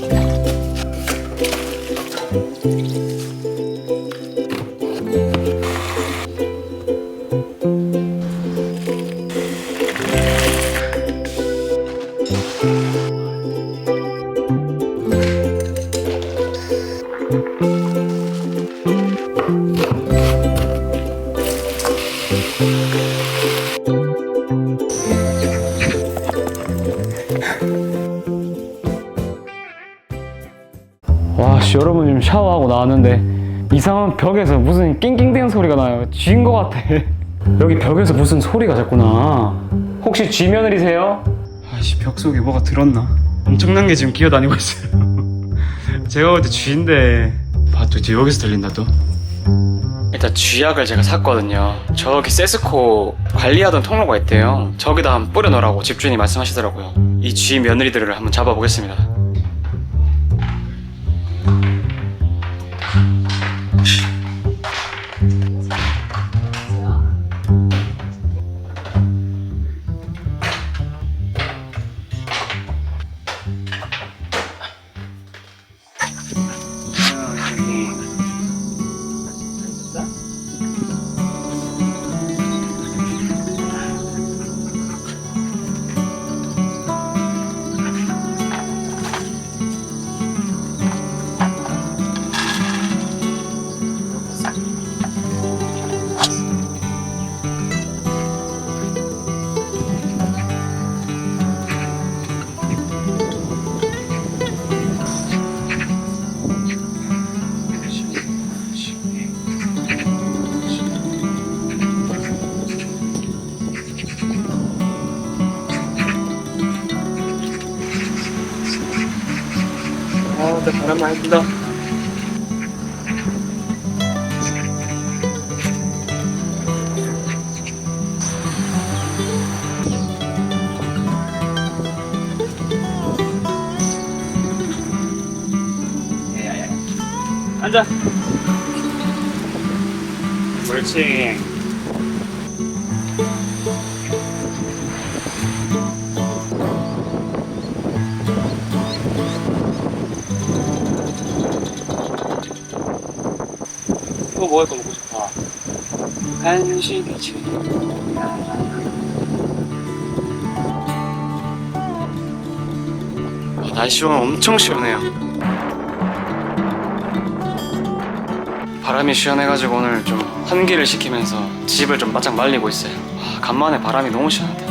Thank you. 쥐인 것 같아. 여기 벽에서 무슨 소리가 자꾸 나. 혹시 쥐 며느리세요? 아씨, 벽 속에 뭐가 들었나? 엄청난 게 지금 기어다니고 있어요. 제가 볼때 쥐인데. 봐, 또 이제 여기서 들린다 또. 일단 쥐약을 제가 샀거든요. 저기 세스코 관리하던 통로가 있대요. 저기다 한번 뿌려놓으라고 집주인이 말씀하시더라고요. 이 쥐 며느리들을 한번 잡아보겠습니다. 아, 나 바람 많이 분다. 앉아. 옳지. 먹을 거 먹고 싶어. 간식이지. 아, 날씨 오늘 엄청 시원해요. 바람이 시원해가지고 오늘 좀 환기를 시키면서 집을 좀 바짝 말리고 있어요. 아, 간만에 바람이 너무 시원하다.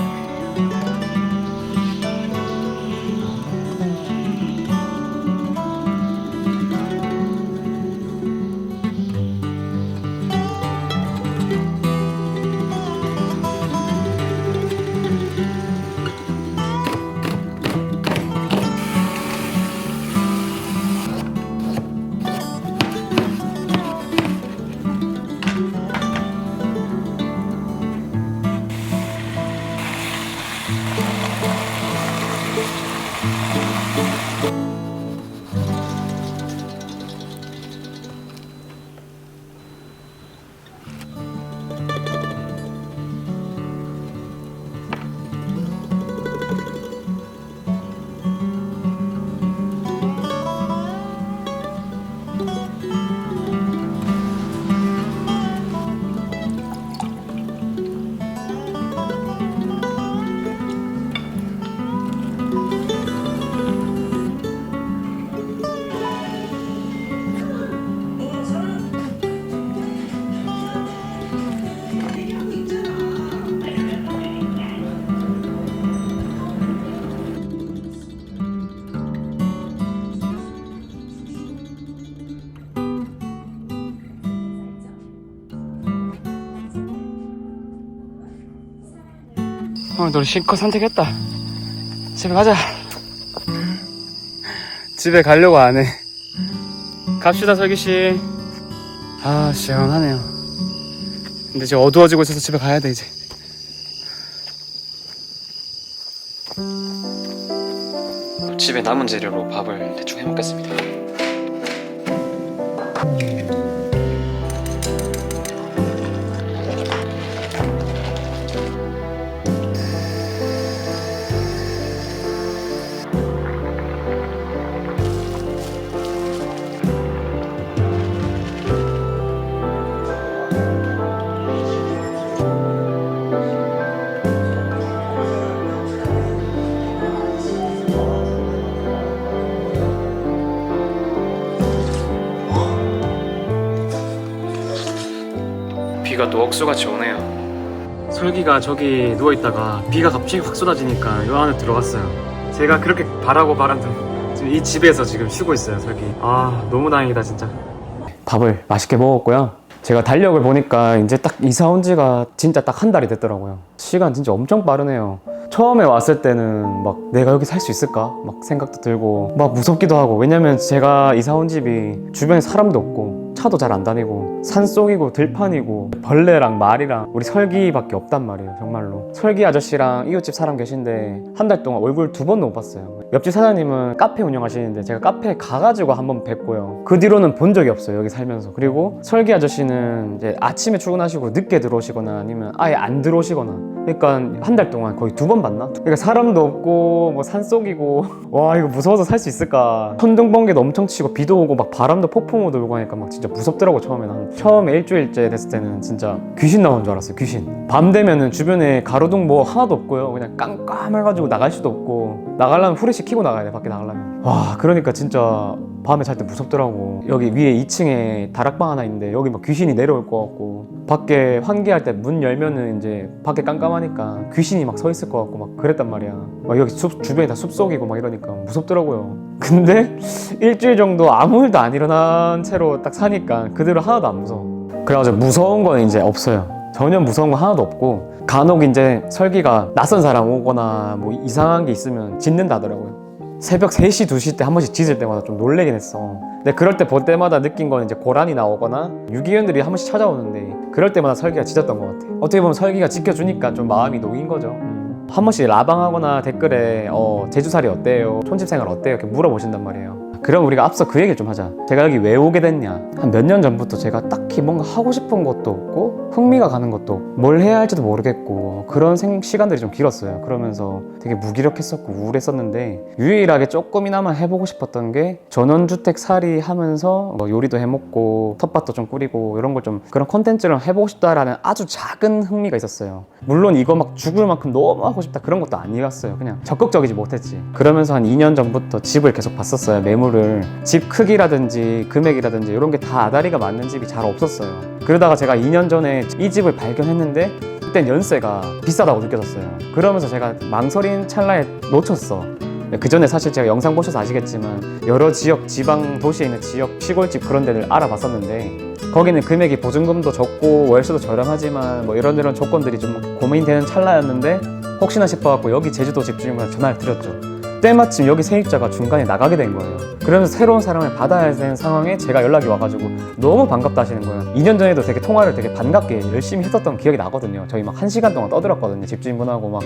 오늘 우리 실컷 산책했다. 집에 가자. 집에 가려고 안 해. 갑시다, 설기씨. 아, 시원하네요. 근데 이제 어두워지고 있어서 집에 가야 돼, 이제. 집에 남은 재료로 밥을 대충 해 먹겠습니다. 또 억수같이 오네요. 설기가 저기 누워 있다가 비가 갑자기 확 쏟아지니까 요 안에 들어갔어요. 제가 그렇게 바라고 바랐던 지금 이 집에서 지금 쉬고 있어요, 설기. 아 너무 다행이다 진짜. 밥을 맛있게 먹었고요. 제가 달력을 보니까 이제 딱 이사 온 지가 진짜 딱 한 달이 됐더라고요. 시간 진짜 엄청 빠르네요. 처음에 왔을 때는 막 내가 여기 살 수 있을까? 막 생각도 들고 막 무섭기도 하고. 왜냐면 제가 이사 온 집이 주변에 사람도 없고 차도 잘 안 다니고 산속이고 들판이고 벌레랑 말이랑 우리 설기밖에 없단 말이에요 정말로. 설기 아저씨랑 이웃집 사람 계신데 한 달 동안 얼굴 두 번도 못 봤어요. 옆집 사장님은 카페 운영하시는데 제가 카페에 가가지고 한 번 뵙고요. 그 뒤로는 본 적이 없어요 여기 살면서. 그리고 설기 아저씨는 이제 아침에 출근하시고 늦게 들어오시거나 아니면 아예 안 들어오시거나. 그러니까 한 달 동안 거의 두번 봤나? 그러니까 사람도 없고 뭐 산속이고. 와 이거 무서워서 살 수 있을까? 천둥 번개도 엄청 치고 비도 오고 막 바람도 폭풍 오고 하니까 막 진짜 무섭더라고 처음에는. 한 처음에 일주일째 됐을 때는 진짜 귀신 나온 줄 알았어요 귀신. 밤 되면은 주변에 가로등 뭐 하나도 없고요. 그냥 깜깜해가지고 나갈 수도 없고. 나가려면 후레쉬 켜고 나가야 돼 밖에 나가려면. 와 그러니까 진짜 밤에 잘 때 무섭더라고. 여기 위에 2층에 다락방 하나 있는데 여기 막 귀신이 내려올 것 같고 밖에 환기할 때 문 열면은 이제 밖에 깜깜하니까 귀신이 막 서 있을 것 같고 막 그랬단 말이야. 막 여기 숲 주변이 다 숲속이고 막 이러니까 무섭더라고요. 근데 일주일 정도 아무 일도 안 일어난 채로 딱 사니까 그대로 하나도 안 무서워. 그래가지고 무서운 건 이제 없어요. 전혀 무서운 거 하나도 없고 간혹 이제 설기가 낯선 사람 오거나 뭐 이상한 게 있으면 짖는다더라고요 새벽 3시, 2시 때 한 번씩 짖을 때마다 좀 놀래긴 했어. 근데 그럴 때 볼 때마다 느낀 건 이제 고란이 나오거나 유기견들이 한 번씩 찾아오는데 그럴 때마다 설기가 짖었던 것 같아. 어떻게 보면 설기가 지켜주니까 좀 마음이 놓인 거죠. 음. 한 번씩 라방하거나 댓글에 어, 제주살이 어때요? 촌집생활 어때요? 이렇게 물어보신단 말이에요. 그럼 우리가 앞서 그 얘기를 좀 하자. 제가 여기 왜 오게 됐냐? 한 몇 년 전부터 제가 딱히 뭔가 하고 싶은 것도 없고 흥미가 가는 것도 뭘 해야 할지도 모르겠고 그런 생, 시간들이 좀 길었어요. 그러면서 되게 무기력했었고 우울했었는데 유일하게 조금이나마 해보고 싶었던 게 전원주택 살이 하면서 뭐 요리도 해먹고 텃밭도 좀 꾸리고 이런 걸 좀 그런 컨텐츠를 해보고 싶다라는 아주 작은 흥미가 있었어요. 물론 이거 막 죽을 만큼 너무 하고 싶다 그런 것도 아니었어요. 그냥 적극적이지 못했지. 그러면서 한 2년 전부터 집을 계속 봤었어요. 매물 을 집 크기라든지 금액이라든지 이런 게 다 아다리가 맞는 집이 잘 없었어요. 그러다가 제가 2년 전에 이 집을 발견했는데 그땐 연세가 비싸다고 느껴졌어요. 그러면서 제가 망설인 찰나에 놓쳤어. 그 전에 사실 제가 영상 보셔서 아시겠지만 여러 지역 지방 도시에 있는 지역 시골집 그런 데를 알아봤었는데 거기는 금액이 보증금도 적고 월세도 저렴하지만 뭐 이런이런 조건들이 좀 고민되는 찰나였는데 혹시나 싶어갖고 여기 제주도 집주인분한테 전화를 드렸죠. 때마침 여기 세입자가 중간에 나가게 된 거예요. 그러면서 새로운 사람을 받아야 되는 상황에 제가 연락이 와가지고 너무 반갑다 하시는 거예요. 2년 전에도 되게 통화를 되게 반갑게 열심히 했었던 기억이 나거든요. 저희 막 한 시간 동안 떠들었거든요. 집주인분하고 막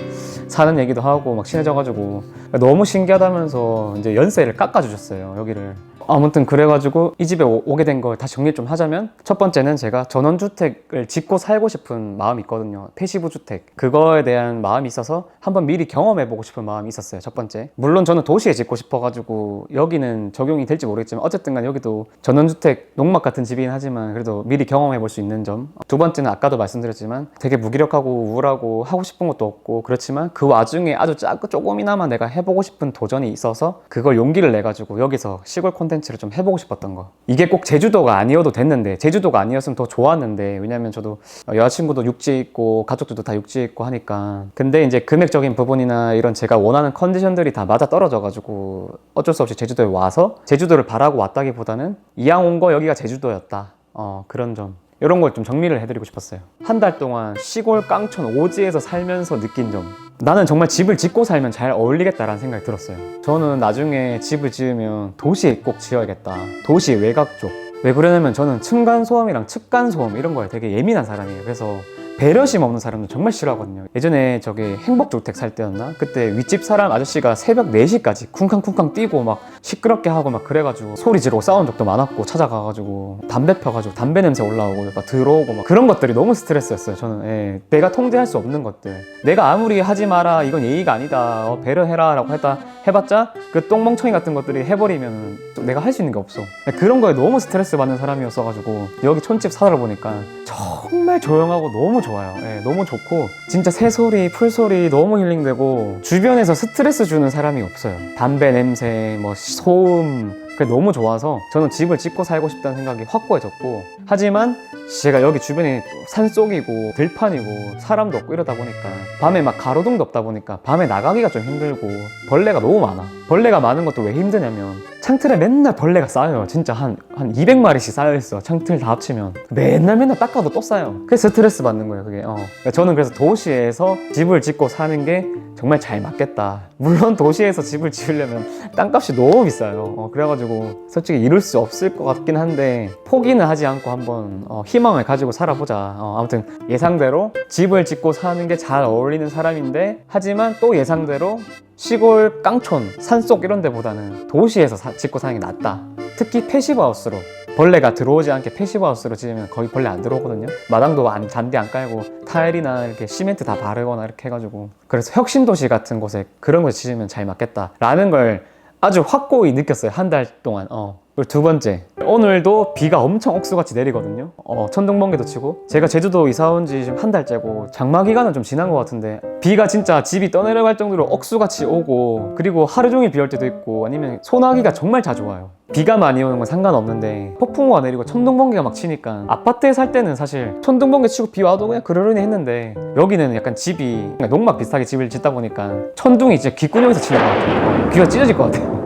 사는 얘기도 하고 막 친해져가지고 너무 신기하다면서 이제 연세를 깎아주셨어요. 여기를. 아무튼 그래가지고 이 집에 오, 게 된 걸 다시 정리 좀 하자면 첫 번째는 제가 전원주택을 짓고 살고 싶은 마음이 있거든요. 폐시부 주택. 그거에 대한 마음이 있어서 한번 미리 경험해보고 싶은 마음이 있었어요. 첫 번째. 물론 저는 도시에 짓고 싶어가지고 여기는 적용이 될지 모르겠지만 어쨌든 간 여기도 전원주택 농막 같은 집이긴 하지만 그래도 미리 경험해볼 수 있는 점. 두 번째는 아까도 말씀드렸지만 되게 무기력하고 우울하고 하고 싶은 것도 없고 그렇지만 그 와중에 아주 작 조금이나마 내가 해보고 싶은 도전이 있어서 그걸 용기를 내가지고 여기서 시골 콘 텐츠를 좀 해보고 싶었던 거. 이게 꼭 제주도가 아니어도 됐는데 제주도가 아니었으면 더 좋았는데 왜냐면 저도 여자친구도 육지에 있고 가족들도 다 육지에 있고 하니까 근데 이제 금액적인 부분이나 이런 제가 원하는 컨디션들이 다 맞아 떨어져 가지고 어쩔 수 없이 제주도에 와서 제주도를 바라고 왔다기보다는 이왕 온 거 여기가 제주도였다. 어 그런 점. 이런 걸 좀 정리를 해드리고 싶었어요. 한 달 동안 시골 깡촌 오지에서 살면서 느낀 점. 나는 정말 집을 짓고 살면 잘 어울리겠다라는 생각이 들었어요. 저는 나중에 집을 지으면 도시에 꼭 지어야겠다. 도시 외곽 쪽. 왜 그러냐면 저는 층간소음이랑 측간소음 이런 거에 되게 예민한 사람이에요. 그래서 배려심 없는 사람은 정말 싫어하거든요. 예전에 저기 행복주택 살 때였나? 그때 윗집 사람 아저씨가 새벽 4시까지 쿵쾅쿵쾅 뛰고 막 시끄럽게 하고 막 그래가지고 소리 지르고 싸운 적도 많았고 찾아가가지고 담배 펴가지고 담배 냄새 올라오고 막 들어오고 막 그런 것들이 너무 스트레스였어요. 저는 예, 내가 통제할 수 없는 것들. 내가 아무리 하지 마라 이건 예의가 아니다 어, 배려해라라고 했다 해봤자 그 똥멍청이 같은 것들이 해버리면 또 내가 할 수 있는 게 없어. 그런 거에 너무 스트레스 받는 사람이었어가지고 여기 촌집 살아 보니까 정말 조용하고 너무 좋아요. 예, 너무 좋고 진짜 새소리, 풀소리 너무 힐링되고 주변에서 스트레스 주는 사람이 없어요. 담배 냄새, 뭐 소음, 그게 너무 좋아서 저는 집을 짓고 살고 싶다는 생각이 확고해졌고 하지만 제가 여기 주변이 산속이고 들판이고 사람도 없고 이러다 보니까 밤에 막 가로등도 없다 보니까 밤에 나가기가 좀 힘들고 벌레가 너무 많아. 벌레가 많은 것도 왜 힘드냐면 창틀에 맨날 벌레가 쌓여요. 진짜 한, 한 200마리씩 쌓여있어. 창틀 다 합치면. 맨날 맨날 닦아도 또 쌓여. 그게 스트레스 받는 거예요 그게. 어. 그러니까 저는 그래서 도시에서 집을 짓고 사는 게 정말 잘 맞겠다. 물론 도시에서 집을 지으려면 땅값이 너무 비싸요. 어, 그래가지고 솔직히 이룰 수 없을 것 같긴 한데 포기는 하지 않고 한번 어, 희망을 가지고 살아보자. 어, 아무튼 예상대로 집을 짓고 사는 게 잘 어울리는 사람인데 하지만 또 예상대로 시골 깡촌 산속 이런 데보다는 도시에서 사- 짓고 사는 게 낫다. 특히 패시브하우스로. 벌레가 들어오지 않게 패시브하우스로 지으면 거의 벌레 안 들어오거든요. 마당도 안, 잔디 안 깔고 타일이나 이렇게 시멘트 다 바르거나 이렇게 해가지고. 그래서 혁신도시 같은 곳에 그런 걸 지으면 잘 맞겠다라는 걸 아주 확고히 느꼈어요. 한 달 동안. 어. 두 번째 오늘도 비가 엄청 억수같이 내리거든요. 어, 천둥 번개도 치고. 제가 제주도 이사 온 지 지금 한 달째고 장마 기간은 좀 지난 것 같은데 비가 진짜 집이 떠내려갈 정도로 억수같이 오고 그리고 하루 종일 비 올 때도 있고 아니면 소나기가 정말 자주 와요. 비가 많이 오는 건 상관없는데 폭풍우가 내리고 천둥 번개가 막 치니까 아파트에 살 때는 사실 천둥 번개 치고 비 와도 그냥 그러려니 했는데 여기는 약간 집이 농막 비슷하게 집을 짓다 보니까 천둥이 진짜 귓구녕에서 치는 것 같아요. 귀가 찢어질 것 같아요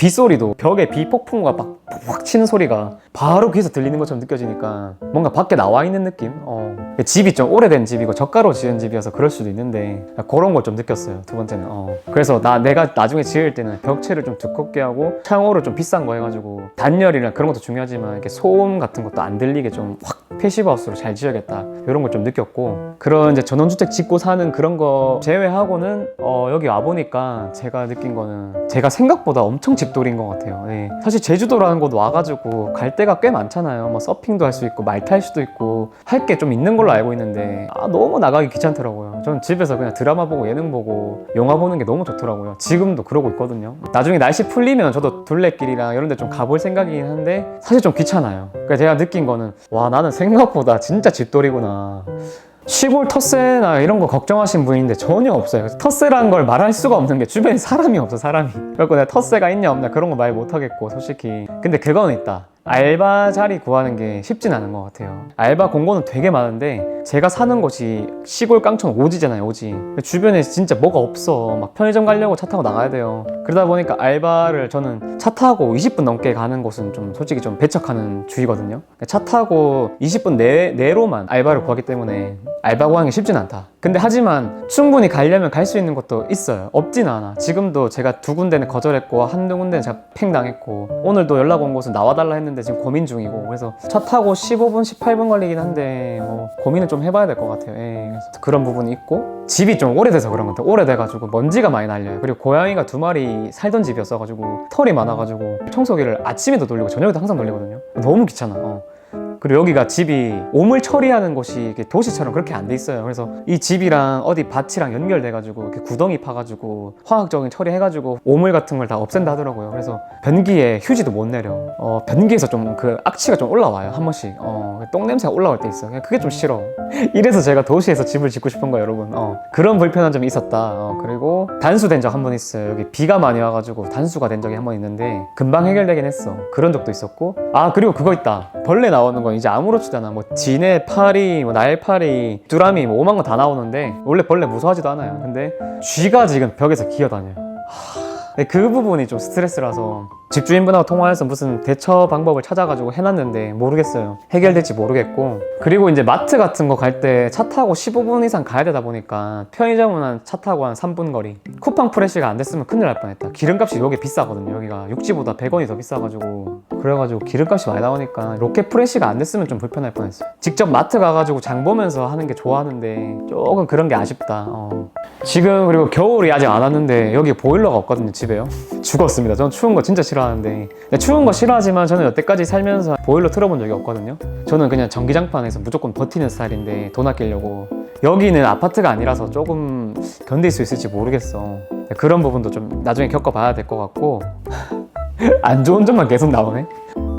빗소리도 벽에 비 폭풍우가 막 확 치는 소리가 바로 귀에서 들리는 것처럼 느껴지니까 뭔가 밖에 나와 있는 느낌? 어. 집이 좀 오래된 집이고 저가로 지은 집이어서 그럴 수도 있는데 그런 걸 좀 느꼈어요 두 번째는 어. 그래서 나 내가 나중에 지을 때는 벽체를 좀 두껍게 하고 창호를 좀 비싼 거 해가지고 단열이랑 그런 것도 중요하지만 이렇게 소음 같은 것도 안 들리게 좀 확 패시브하우스로 잘 지어야겠다 이런 걸 좀 느꼈고 그런 이제 전원주택 짓고 사는 그런 거 제외하고는 어, 여기 와 보니까 제가 느낀 거는 제가 생각보다 엄청 집돌이인 것 같아요. 예. 사실 제주도라는 곳 와가지고 갈 데가 꽤 많잖아요. 뭐 서핑도 할 수 있고 말 탈 수도 있고 할 게 좀 있는 걸로 알고 있는데 아, 너무 나가기 귀찮더라고요. 저는 집에서 그냥 드라마 보고 예능 보고 영화 보는 게 너무 좋더라고요. 지금도 그러고 있거든요. 나중에 날씨 풀리면 저도 둘레길이랑 이런 데 좀 가볼 생각이긴 한데 사실 좀 귀찮아요. 그러니까 제가 느낀 거는 와 나는 생각보다 진짜 집돌이구나. 시골 텃세나 이런 거 걱정하신 분인데 전혀 없어요. 텃세라는 걸 말할 수가 없는 게 주변에 사람이 없어 사람이. 그래서 내가 텃세가 있냐 없냐 그런 거 말 못하겠고 솔직히. 근데 그건 있다. 알바 자리 구하는 게 쉽진 않은 것 같아요. 알바 공고는 되게 많은데 제가 사는 곳이 시골 깡촌 오지잖아요, 오지. 주변에 진짜 뭐가 없어. 막 편의점 가려고 차 타고 나가야 돼요. 그러다 보니까 알바를 저는 차 타고 20분 넘게 가는 곳은 좀 솔직히 좀 배척하는 주의거든요. 차 타고 20분 내, 내로만 알바를 구하기 때문에 알바 구하는 게 쉽진 않다. 근데 하지만 충분히 가려면 갈 수 있는 곳도 있어요. 없진 않아. 지금도 제가 두 군데는 거절했고 한두 군데는 제가 팽당했고 오늘도 연락 온 곳은 나와달라 했는데 지금 고민 중이고 그래서 차 타고 15분, 18분 걸리긴 한데 뭐 고민을 좀 해봐야 될 것 같아요. 예. 그런 부분이 있고 집이 좀 오래돼서 그런 것 같아요. 오래돼가지고 먼지가 많이 날려요. 그리고 고양이가 두 마리 살던 집이었어가지고 털이 많아가지고 청소기를 아침에도 돌리고 저녁에도 항상 돌리거든요. 너무 귀찮아. 어. 그리고 여기가 집이 오물 처리하는 곳이 도시처럼 그렇게 안 돼 있어요. 그래서 이 집이랑 어디 밭이랑 연결돼가지고 이렇게 구덩이 파가지고 화학적인 처리해가지고 오물 같은 걸 다 없앤다 하더라고요. 그래서 변기에 휴지도 못 내려. 어, 변기에서 좀 그 악취가 좀 올라와요. 한 번씩. 어, 똥 냄새가 올라올 때 있어요. 그냥 그게 좀 싫어. 이래서 제가 도시에서 집을 짓고 싶은 거예요, 여러분. 어, 그런 불편한 점이 있었다. 어, 그리고 단수된 적 한 번 있어요. 여기 비가 많이 와가지고 단수가 된 적이 한 번 있는데 금방 해결되긴 했어. 그런 적도 있었고. 아, 그리고 그거 있다. 벌레 나오는 건 이제 아무렇지도 않아. 뭐 진해, 파리, 뭐 날파리, 두라미 뭐 오만 거다 나오는데 원래 벌레 무서워하지도 않아요. 근데 쥐가 지금 벽에서 기어다녀요. 네, 그 부분이 좀 스트레스라서 집주인분하고 통화해서 무슨 대처 방법을 찾아가지고 해놨는데 모르겠어요. 해결될지 모르겠고 그리고 이제 마트 같은 거 갈 때 차 타고 15분 이상 가야 되다 보니까 편의점은 한 차 타고 한 3분 거리 쿠팡 프레시가 안 됐으면 큰일 날 뻔했다. 기름값이 여기 비싸거든요. 여기가 육지보다 100원이 더 비싸가지고 그래가지고 기름값이 많이 나오니까 로켓 프레시가 안 됐으면 좀 불편할 뻔했어요. 직접 마트 가가지고 장 보면서 하는 게 좋아하는데 조금 그런 게 아쉽다. 어. 지금 그리고 겨울이 아직 안 왔는데 여기 보일러가 없거든요 집에요 죽었습니다 저는 추운 거 진짜 싫어 하는데. 근데 추운 거 싫어하지만 저는 여태까지 살면서 보일러 틀어본 적이 없거든요. 저는 그냥 전기장판에서 무조건 버티는 스타일인데 돈 아끼려고. 여기는 아파트가 아니라서 조금 견딜 수 있을지 모르겠어. 그런 부분도 좀 나중에 겪어봐야 될 것 같고. 안 좋은 점만 계속 나오네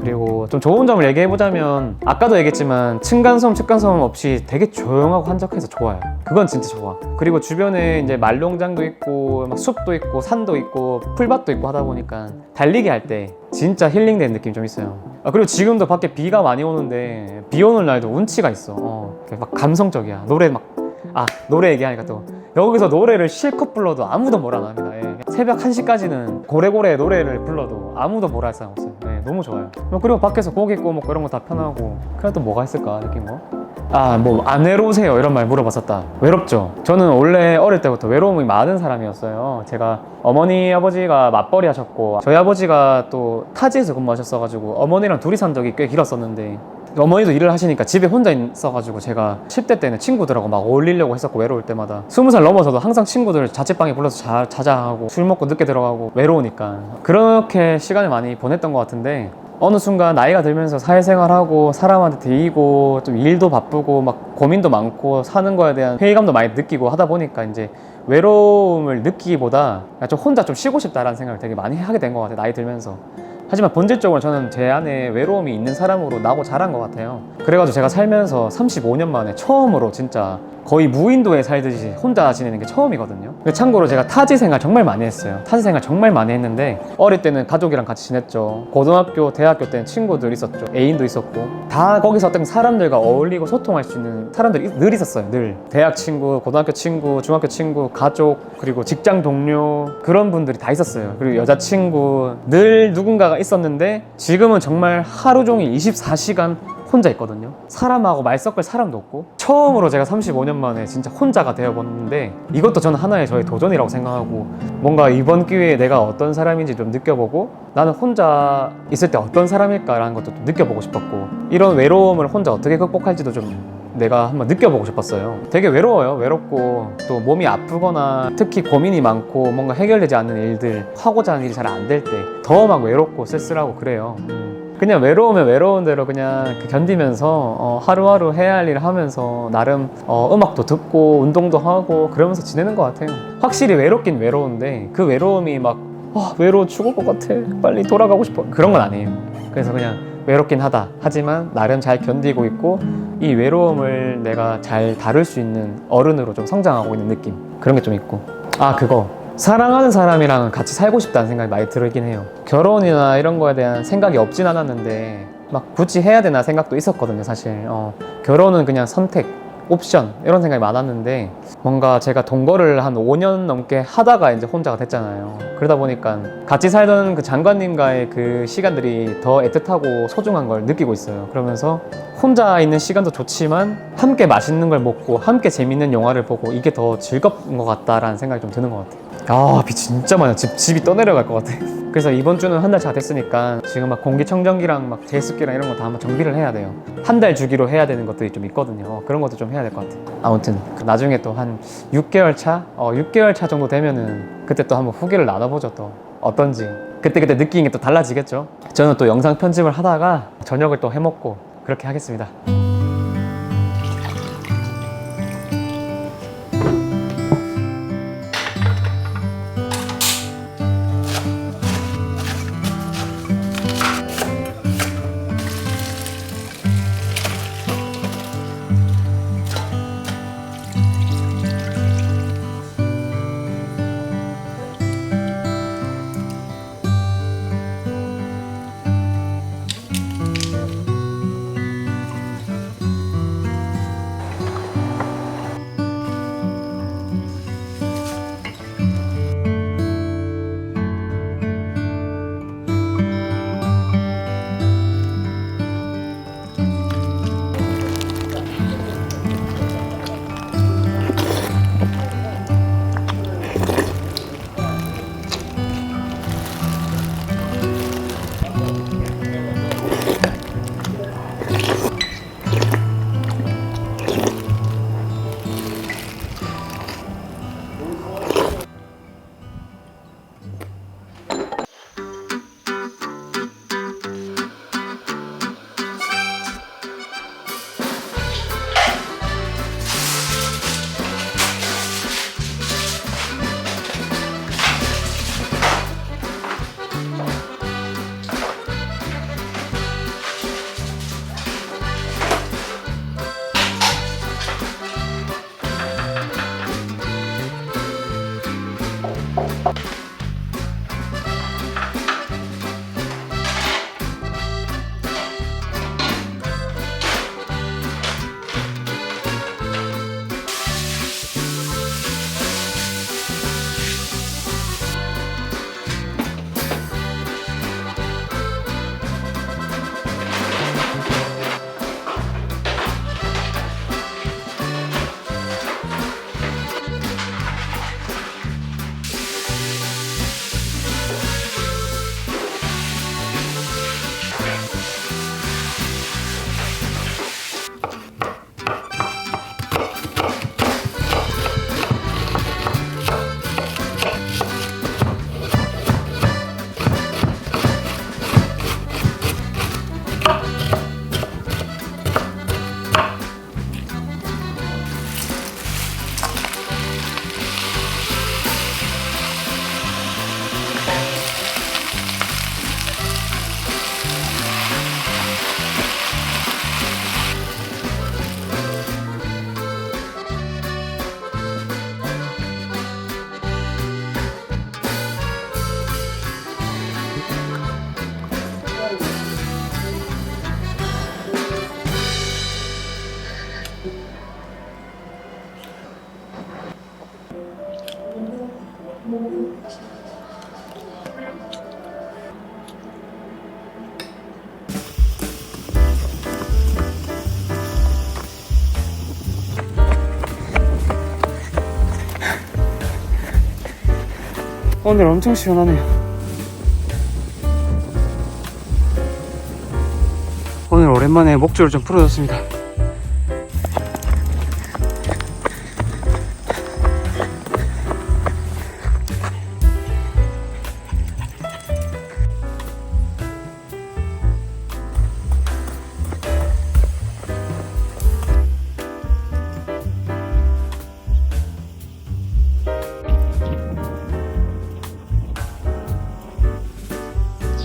그리고 좀 좋은 점을 얘기해보자면 아까도 얘기했지만 층간소음, 측간소음 없이 되게 조용하고 한적해서 좋아요. 그건 진짜 좋아. 그리고 주변에 이제 말농장도 있고 막 숲도 있고 산도 있고 풀밭도 있고 하다 보니까 달리기 할 때 진짜 힐링되는 느낌이 좀 있어요. 아, 그리고 지금도 밖에 비가 많이 오는데 비 오는 날도 운치가 있어. 어, 막 감성적이야. 노래 막 아 노래 얘기하니까 또 여기서 노래를 실컷 불러도 아무도 뭐라 안 합니다. 예. 새벽 1시까지는 고래고래 노래를 불러도 아무도 뭐라 할 사람 없어요. 예, 너무 좋아요. 뭐 그리고 밖에서 고기 구워 먹고 이런 거 다 편하고 그래 또 뭐가 있을까 느낀 거? 아 뭐 안 외로우세요 이런 말 물어봤었다. 외롭죠. 저는 원래 어릴 때부터 외로움이 많은 사람이었어요. 제가 어머니 아버지가 맞벌이 하셨고 저희 아버지가 또 타지에서 근무하셨어가지고 어머니랑 둘이 산 적이 꽤 길었었는데 어머니도 일을 하시니까 집에 혼자 있어가지고 제가 10대 때는 친구들하고 막 어울리려고 했었고 외로울 때마다 20살 넘어서도 항상 친구들 자취방에 불러서 자, 자자 하고 술 먹고 늦게 들어가고 외로우니까 그렇게 시간을 많이 보냈던 것 같은데 어느 순간 나이가 들면서 사회생활하고 사람한테 데이고 좀 일도 바쁘고 막 고민도 많고 사는 거에 대한 회의감도 많이 느끼고 하다 보니까 이제 외로움을 느끼기보다 좀 혼자 좀 쉬고 싶다라는 생각을 되게 많이 하게 된 것 같아요 나이 들면서 하지만 본질적으로 저는 제 안에 외로움이 있는 사람으로 나고 자란 것 같아요. 그래가지고 제가 살면서 35년 만에 처음으로 진짜 거의 무인도에 살듯이 혼자 지내는 게 처음이거든요. 참고로 제가 타지 생활 정말 많이 했어요. 타지 생활 정말 많이 했는데 어릴 때는 가족이랑 같이 지냈죠. 고등학교, 대학교 때는 친구들 있었죠. 애인도 있었고 다 거기서 어떤 사람들과 어울리고 소통할 수 있는 사람들이 늘 있었어요. 늘 대학 친구, 고등학교 친구, 중학교 친구, 가족 그리고 직장 동료 그런 분들이 다 있었어요. 그리고 여자 친구 늘 누군가가 있었는데 지금은 정말 하루 종일 24시간 혼자 있거든요. 사람하고 말 섞을 사람도 없고 처음으로 제가 35년 만에 진짜 혼자가 되어봤는데 이것도 저는 하나의 저의 도전이라고 생각하고 뭔가 이번 기회에 내가 어떤 사람인지 좀 느껴보고 나는 혼자 있을 때 어떤 사람일까라는 것도 좀 느껴보고 싶었고 이런 외로움을 혼자 어떻게 극복할지도 좀 내가 한번 느껴보고 싶었어요. 되게 외로워요. 외롭고 또 몸이 아프거나 특히 고민이 많고 뭔가 해결되지 않는 일들 하고자 하는 일이 잘 안 될 때 더 막 외롭고 쓸쓸하고 그래요. 음. 그냥 외로우면 외로운 대로 그냥 그 견디면서 어, 하루하루 해야 할 일을 하면서 나름 어, 음악도 듣고 운동도 하고 그러면서 지내는 것 같아요. 확실히 외롭긴 외로운데 그 외로움이 막 아, 외로워 죽을 것 같아. 빨리 돌아가고 싶어. 그런 건 아니에요. 그래서 그냥 외롭긴 하다. 하지만 나름 잘 견디고 있고 이 외로움을 내가 잘 다룰 수 있는 어른으로 좀 성장하고 있는 느낌. 그런 게 좀 있고. 아, 그거. 사랑하는 사람이랑 같이 살고 싶다는 생각이 많이 들긴 해요. 결혼이나 이런 거에 대한 생각이 없진 않았는데 막 굳이 해야 되나 생각도 있었거든요, 사실. 어, 결혼은 그냥 선택, 옵션 이런 생각이 많았는데 뭔가 제가 동거를 한 5년 넘게 하다가 이제 혼자가 됐잖아요. 그러다 보니까 같이 살던 그 장관님과의 그 시간들이 더 애틋하고 소중한 걸 느끼고 있어요. 그러면서 혼자 있는 시간도 좋지만 함께 맛있는 걸 먹고 함께 재밌는 영화를 보고 이게 더 즐겁은 것 같다라는 생각이 좀 드는 것 같아요. 아, 비 진짜 많아. 집, 집이 떠내려갈 것 같아. 그래서 이번 주는 한달차 됐으니까 지금 막 공기청정기랑 막 제습기랑 이런 거 다 한번 정비를 해야 돼요. 한 달 주기로 해야 되는 것들이 좀 있거든요. 어, 그런 것도 좀 해야 될 것 같아요. 아무튼 그 나중에 또 한 6개월 차? 어, 6개월 차 정도 되면은 그때 또 한번 후기를 나눠보죠 또. 어떤지. 그때그때 느끼는 게 또 달라지겠죠. 저는 또 영상 편집을 하다가 저녁을 또 해먹고 그렇게 하겠습니다. 오늘 엄청 시원하네요. 오늘 오랜만에 목줄을 좀 풀어줬습니다.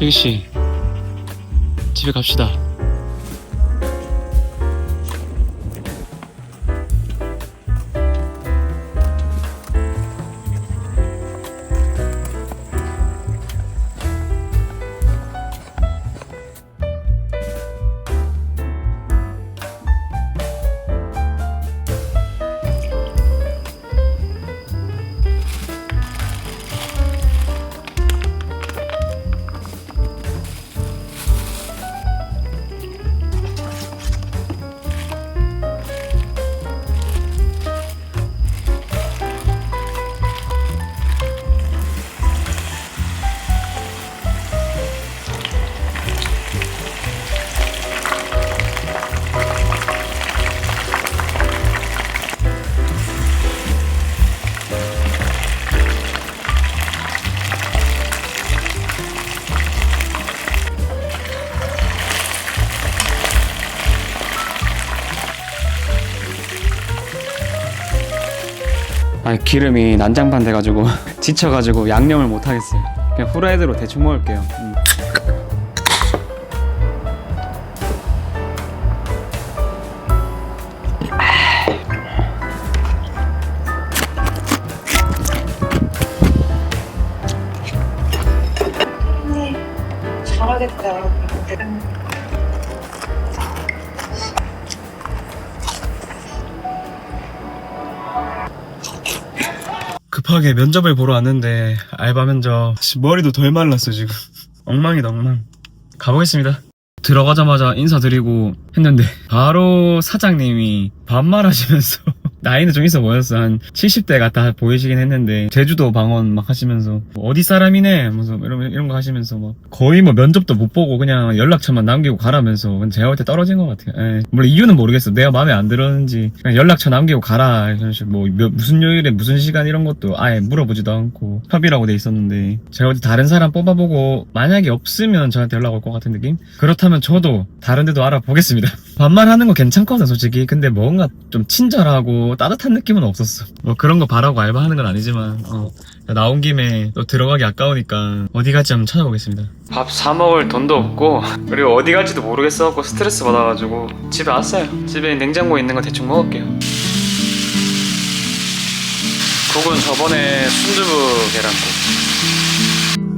슬기 씨, 집에 갑시다. 기름이 난장판 돼가지고 지쳐가지고 양념을 못 하겠어요. 그냥 후라이드로 대충 먹을게요. 음. 네, 잘하겠다. 급하게 면접을 보러 왔는데 알바 면접. 머리도 덜 말랐어 지금. 엉망이다 엉망. 가보겠습니다. 들어가자마자 인사드리고 했는데 바로 사장님이 반말하시면서 나이는 좀 있어 보였어. 한 70대 같아 보이시긴 했는데 제주도 방언 막 하시면서 어디 사람이네? 하면서 이런, 이런 거 하시면서 막 거의 뭐 면접도 못 보고 그냥 연락처만 남기고 가라면서 제가 볼 때 떨어진 것 같아요. 예. 물론 이유는 모르겠어. 내가 마음에 안 들었는지 그냥 연락처 남기고 가라. 이런 식으로 뭐 몇- 무슨 요일에 무슨 시간 이런 것도 아예 물어보지도 않고 협의라고 돼 있었는데 제가 볼 때 다른 사람 뽑아보고 만약에 없으면 저한테 연락 올 것 같은 느낌? 그렇다면 저도 다른 데도 알아보겠습니다 반말하는 거 괜찮거든 솔직히. 근데 뭔가 좀 친절하고 따뜻한 느낌은 없었어. 뭐 그런 거 바라고 알바하는 건 아니지만 어, 나온 김에 또 들어가기 아까우니까 어디 갈지 한번 찾아보겠습니다. 밥 사 먹을 돈도 없고 그리고 어디 갈지도 모르겠어갖고 스트레스 받아가지고. 집에 왔어요. 집에 냉장고에 있는 거 대충 먹을게요. 국은 저번에 순두부 계란국.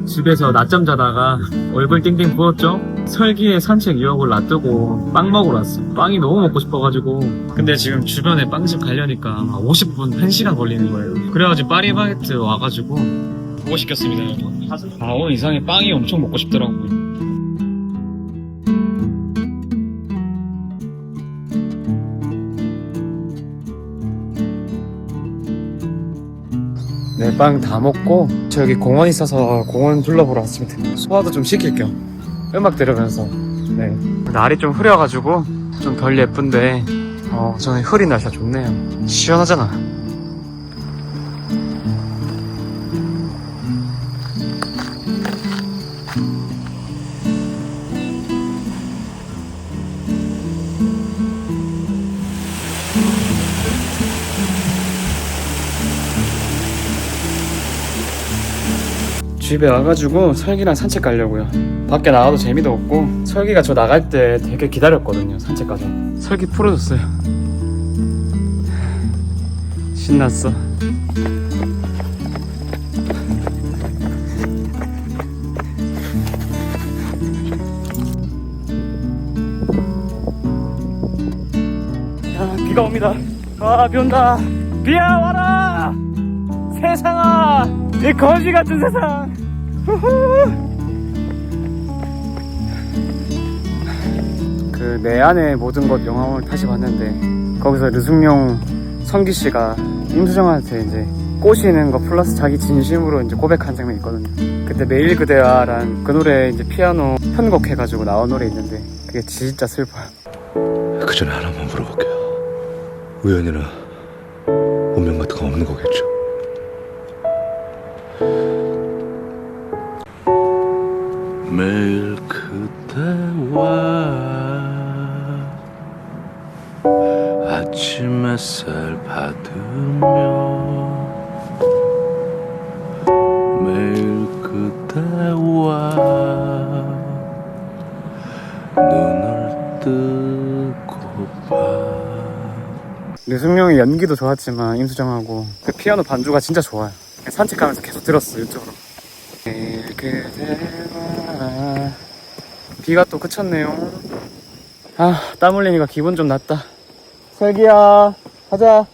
집에서 낮잠 자다가 얼굴 띵띵 부었죠? 설기에 산책 유혹을 놔두고 빵 먹으러 왔어. 빵이 너무 먹고 싶어가지고. 근데 지금 주변에 빵집 가려니까 50분, 1시간 걸리는 거예요. 그래가지고 파리바게트 와가지고 그거 시켰습니다. 아, 오늘 이상해 빵이 엄청 먹고 싶더라고요. 네, 빵 다 먹고 저 여기 공원 있어서 공원 둘러보러 왔습니다. 소화도 좀 시킬 겸 음악 들으면서 네 날이 좀 흐려가지고 좀 덜 예쁜데 어 저는 흐린 날씨가 좋네요. 시원하잖아. 집에 와가지고 설기랑 산책 가려고요. 밖에 나가도 재미도 없고 설기가 저 나갈 때 되게 기다렸거든요. 산책 가서. 설기 풀어줬어요. 신났어. 야, 비가 옵니다. 아, 비 온다. 비야 와라. 세상아, 이 거지 같은 세상. 그 내 안의 모든 것 영화를 다시 봤는데 거기서 류승룡 성기 씨가 임수정한테 이제 꼬시는 거 플러스 자기 진심으로 이제 고백한 장면이 있거든요. 그때 매일 그대와란 그 노래 이제 피아노 편곡해가지고 나온 노래 있는데 그게 진짜 슬퍼요. 그 전에 하나만 물어볼게요. 우연이나 운명 같은 거 없는 거겠죠? 매일 그대와 아침 햇살 받으며 매일 그대와 눈을 뜨고 봐 류승룡의 연기도 좋았지만 임수정하고 그 피아노 반주가 진짜 좋아요. 산책하면서 계속 들었어 유튜브로. 매일 그대와 비가 또 그쳤네요. 아 땀 흘리니까 기분 좀 났다. 슬기야 가자.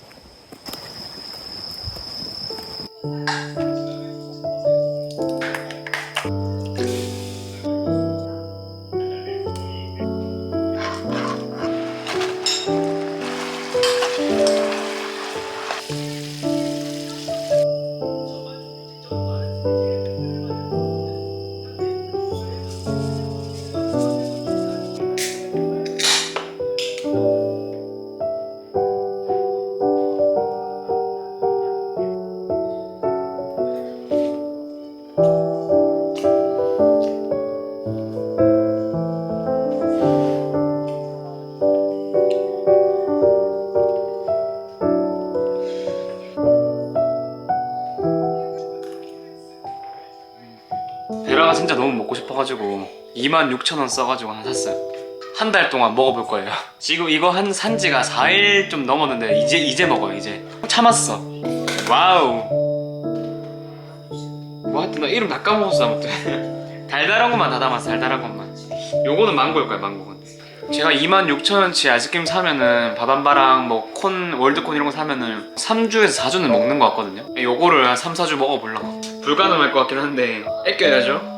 진짜 너무 먹고 싶어가지고 26,000원 써가지고 하나 샀어요. 한 달 동안 먹어볼 거예요. 지금 이거 한 산지가 4일 좀 넘었는데 이제 이제 먹어요 이제. 참았어. 와우. 뭐 하여튼 나 이름 다 까먹었어 아무튼. 달달한 것만 다 담았어 달달한 것만. 요거는 망고일 거야 망고는. 제가 26,000원치 아이스크림 사면은 바밤바랑 뭐 콘 월드콘 이런 거 사면은 3주에서 4주는 먹는 거 같거든요. 요거를 한 3, 4주 먹어보려고. 불가능할 것 같긴 한데 아껴야죠.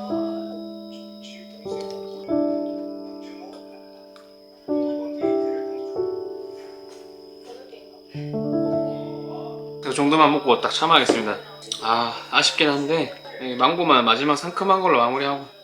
정도만 먹고 딱 참아야겠습니다. 아 아쉽긴 한데 이 망고만 마지막 상큼한 걸로 마무리하고